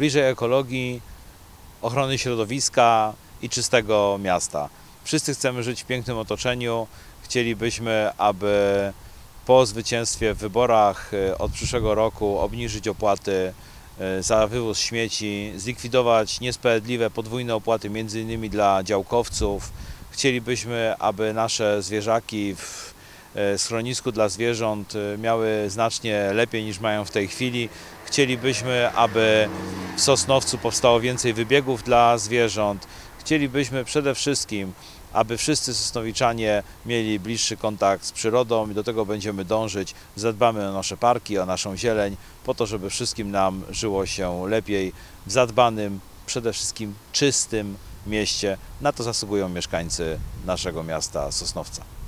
bliżej ekologii, ochrony środowiska i czystego miasta. Wszyscy chcemy żyć w pięknym otoczeniu. Chcielibyśmy, aby po zwycięstwie w wyborach e, od przyszłego roku obniżyć opłaty e, za wywóz śmieci, zlikwidować niesprawiedliwe podwójne opłaty m.in. dla działkowców. Chcielibyśmy, aby nasze zwierzaki w schronisku dla zwierząt e, miały znacznie lepiej niż mają w tej chwili. Chcielibyśmy, aby w Sosnowcu powstało więcej wybiegów dla zwierząt. Chcielibyśmy przede wszystkim, aby wszyscy sosnowiczanie mieli bliższy kontakt z przyrodą i do tego będziemy dążyć. Zadbamy o nasze parki, o naszą zieleń, po to, żeby wszystkim nam żyło się lepiej w zadbanym, przede wszystkim czystym mieście. Na to zasługują mieszkańcy naszego miasta Sosnowca.